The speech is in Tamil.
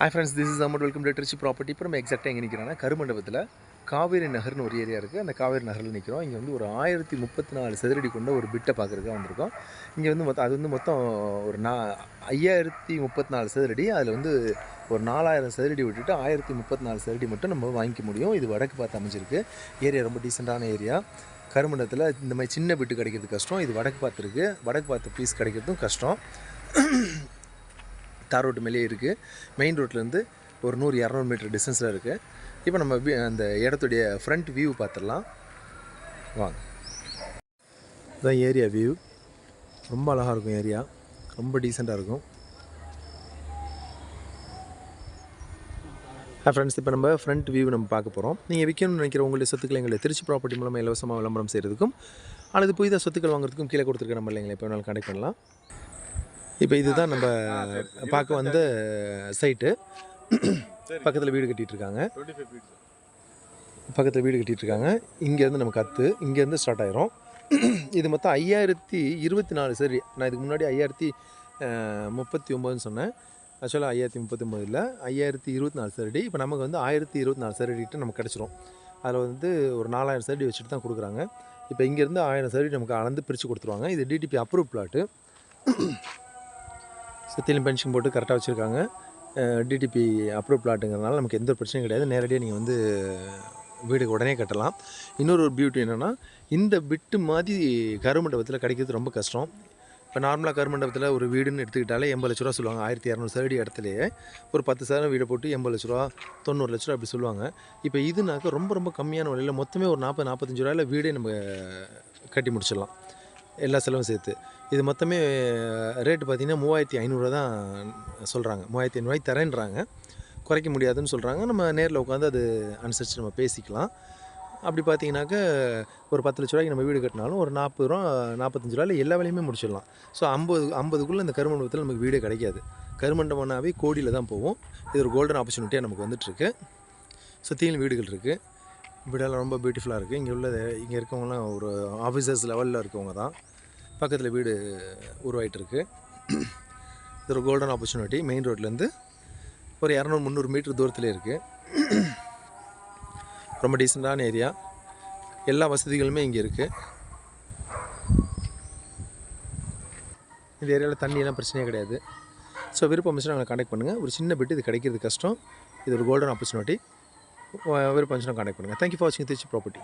Hi friends this is amount welcome to Trichy property இப்போ நம்ம எக்ஸாக்டாக எங்கே நிற்கிறோன்னா கருமண்டபத்தில் காவேரி நகர்னு ஒரு ஏரியா இருக்குது அந்த காவேரி நகரில் நிற்கிறோம் இங்கே வந்து ஒரு ஆயிரத்தி முப்பத்தி நாலு சதுரடி கொண்ட ஒரு பிட்டை பார்க்குறதுக்காக வந்திருக்கோம். இங்கே வந்து மொத்தம் அது வந்து மொத்தம் ஒரு நா ஐயாயிரத்தி முப்பத்தி நாலு சதுரடி. அதில் வந்து ஒரு நாலாயிரம் சதுரடி விட்டுட்டு ஆயிரத்தி முப்பத்தி நாலு சதுரடி மட்டும் நம்ம வாங்கிக்க முடியும். இது வடக்கு பார்த்து அமைஞ்சிருக்கு. ஏரியா ரொம்ப டீசெண்டான ஏரியா. கருமண்டத்தில் இந்த மாதிரி சின்ன பிட்டு கிடைக்கிறது கஷ்டம். இது வடக்கு பார்த்து இருக்குது வடக்கு பார்த்து பீஸ் கிடைக்கிறதும் கஷ்டம். தார் ரோட்டு மேலேயே இருக்குது மெயின் ரோட்லேருந்து ஒரு நூறு இரநூறு மீட்டர் டிஸ்டன்ஸில் இருக்குது இப்போ நம்ம அந்த இடத்துடைய ஃப்ரண்ட் வியூ பார்த்துடலாம். வாங்க. இதுதான் ஏரியா வியூ ரொம்ப அழகாக இருக்கும் ஏரியா ரொம்ப டீசெண்டாக இருக்கும். ஃப்ரெண்ட்ஸ் இப்போ நம்ம ஃப்ரண்ட் வியூ நம்ம பார்க்க போகிறோம் நீங்கள் விற்கணும்னு நினைக்கிற உங்களுடைய சொத்துக்களை எங்களுடைய திருச்சி ப்ராப்பர்ட்டி மூலமாக இலவசமாக விளம்பரம் செய்கிறதுக்கும் அல்லது புதிதாக சொத்துக்கள் வாங்குறதுக்கும் கீழே கொடுத்துருக்க நம்ம இல்லைங்களா இப்போ வேணாலும் கனெக்ட் பண்ணலாம். இப்போ இதுதான் நம்ம பார்க்க வந்த சைட்டு பக்கத்தில் வீடு கட்டிட்டு இருக்காங்க பக்கத்தில் வீடு கட்டிட்டு இருக்காங்க இங்கேருந்து நம்ம கற்று இங்கேருந்து ஸ்டார்ட் ஆயிரும். இது மொத்தம் ஐயாயிரத்தி இருபத்தி நாலு. சரி நான் இதுக்கு முன்னாடி ஐயாயிரத்தி முப்பத்தி ஒம்போதுன்னு சொன்னேன். ஆக்சுவலாக ஐயாயிரத்தி முப்பத்தி ஒம்பது இல்லை. ஐயாயிரத்தி இருபத்தி நாலு சரடி. இப்போ நமக்கு வந்து ஆயிரத்தி இருபத்தி நாலு சரடிட்டு நமக்கு கிடச்சிரும். அதில் வந்து ஒரு நாலாயிரம் சரடி வச்சுட்டு தான் கொடுக்குறாங்க. இப்போ இங்கேருந்து ஆயிரம் சரடி நமக்கு அளந்து பிரித்து கொடுத்துருவாங்க. இது டிடிபி அப்ரூவ் பிளாட்டு சுற்றிலும் பென்ஷன் போட்டு கரெக்டாக வச்சுருக்காங்க. டிடிபி அப்ரூவ் பிளாட்டுங்கிறதுனால நமக்கு எந்த ஒரு பிரச்சனையும் கிடையாது. நேரடியாக நீங்கள் வந்து வீடு உடனே கட்டலாம். இன்னொரு ஒரு பியூட்டி என்னென்னா இந்த பிட்டு மாதிரி கருமண்டபத்தில் கிடைக்கிறது ரொம்ப கஷ்டம். இப்போ நார்மலாக கருமண்டபத்தில் ஒரு வீடுன்னு எடுத்துக்கிட்டாலே எண்பது லட்ச ரூபா சொல்லுவாங்க. ஆயிரத்தி இரநூறு சதுரடி இடத்துலையே ஒரு பத்து சதவீதம் வீடை போட்டு எண்பது லட்ச ரூபா தொண்ணூறு லட்ச ரூபா அப்படி சொல்லுவாங்க. இப்போ இதுனாக்க ரொம்ப ரொம்ப கம்மியான விலையில் மொத்தமே ஒரு நாற்பது நாற்பத்தஞ்சு ரூபாயில் வீடே நம்ம கட்டி முடிச்சிடலாம். எல்லா செலவும் சேர்த்து. இது மொத்தமே ரேட்டு பார்த்தீங்கன்னா மூவாயிரத்தி ஐநூறுரூவா தான் சொல்கிறாங்க மூவாயிரத்தி ஐநூறுவாய்க்கு தரேன்றாங்க. குறைக்க முடியாதுன்னு சொல்கிறாங்க நம்ம நேரில் உட்காந்து அது அனுசரித்து நம்ம பேசிக்கலாம். அப்படி பார்த்தீங்கன்னாக்க ஒரு பத்து லட்ச ரூபாய்க்கு நம்ம வீடு கட்டினாலும் ஒரு நாற்பது ரூபா நாற்பத்தஞ்சு ரூபாயில் எல்லா வேலையுமே முடிச்சிடலாம். ஸோ ஐம்பது ஐம்பதுக்குள்ளே இந்த கருமண்டபத்தில் நமக்கு வீடே கிடைக்காது. கருமண்டபம்னாவே கோடியில் தான் போவோம் இது ஒரு கோல்டன் ஆப்பர்ச்சுனிட்டியாக நமக்கு வந்துட்டுருக்கு. சுற்றிலும் வீடுகள் இருக்குது வீடெல்லாம் ரொம்ப பியூட்டிஃபுல்லாக இருக்குது இங்கே உள்ள இங்கே இருக்கவங்களாம் ஒரு ஆஃபீஸர்ஸ் லெவலில் இருக்கவங்க தான். பக்கத்தில் வீடு உருவாயிட்டிருக்கு. இது ஒரு கோல்டன் ஆப்பர்ச்சுனிட்டி மெயின் ரோட்லேருந்து ஒரு இரநூறு முந்நூறு மீட்டர் தூரத்தில் இருக்குது ரொம்ப டீசெண்டான ஏரியா எல்லா வசதிகளுமே இங்கே இருக்குது இந்த ஏரியாவில் தண்ணியெல்லாம் பிரச்சனையே கிடையாது. ஸோ விருப்பம் இருந்துச்சுன்னா நாங்கள் கான்டாக்ட் பண்ணுங்கள் ஒரு சின்ன பிட்டு இது கிடைக்கிறது கஷ்டம். இது ஒரு கோல்டன் ஆப்பர்ச்சுனிட்டி விருப்பம் இருந்துச்சுன்னா கான்டாக்ட் பண்ணுங்கள் தேங்க்யூ ஃபார் வாட்சிங் திருச்சி ப்ராப்பர்ட்டி